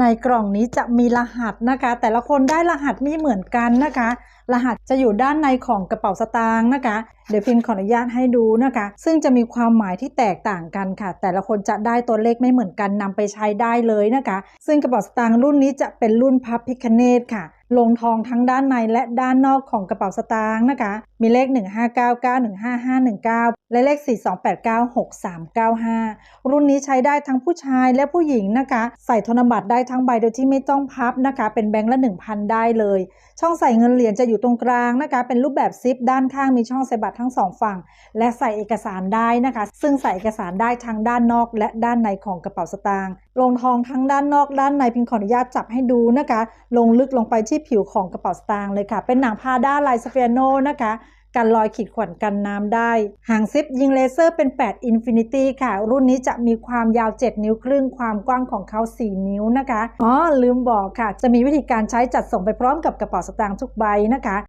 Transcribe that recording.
ในกล่องนี้จะมีรหัสนะคะ แต่ละคนได้รหัสไม่เหมือนกันนะคะ รหัสจะอยู่ด้านในของกระเป๋าสตางค์นะคะ เดี๋ยวพิมขออนุญาตให้ดูนะคะ ซึ่งจะมีความหมายที่แตกต่างกันค่ะ แต่ละคนจะได้ตัวเลขไม่เหมือนกันนำไปใช้ได้เลยนะคะ ซึ่งกระเป๋าสตางค์รุ่นนี้จะเป็นรุ่นพับพิคเนตค่ะ ลงทองทั้งด้านในและด้านนอกของกระเป๋าสตางค์นะคะ มีเลข 1599155519 และเลข 42896395 รุ่นนี้ใช้ได้ทั้งผู้ชายและผู้หญิงนะคะ ใส่ธนบัตรได้ทั้งใบโดยที่ไม่ต้องพับนะคะ เป็นแบงค์ละ 1,000 ได้เลย ช่องใส่เงินเหรียญจะอยู่ตรงกลางนะคะ เป็นรูปแบบซิปด้านข้างมีช่องใส่บัตรทั้งสองฝั่ง และใส่เอกสารได้นะคะ ซึ่งใส่เอกสารได้ทั้งด้านนอกและด้านในของกระเป๋าสตางค์ ลงทองทั้งด้านนอกด้านในพิมขออนุญาตจับให้ดูนะคะ ลงลึกลงไปที่ผิวของกระเป๋าสตางค์เลยค่ะ เป็นหนังพาด้าลายสเฟียโนนะคะกันรอยขีดข่วนกันน้ำได้ หางซิปยิงเลเซอร์เป็น 8 Infinity ค่ะ รุ่นนี้จะมีความยาว 7 นิ้วครึ่ง ความกว้างของเขา 4 นิ้วนะคะ อ๋อ ลืมบอกค่ะ จะมีวิธีการใช้จัดส่งไปพร้อมกับกระเป๋าสตางค์ทุกใบนะคะ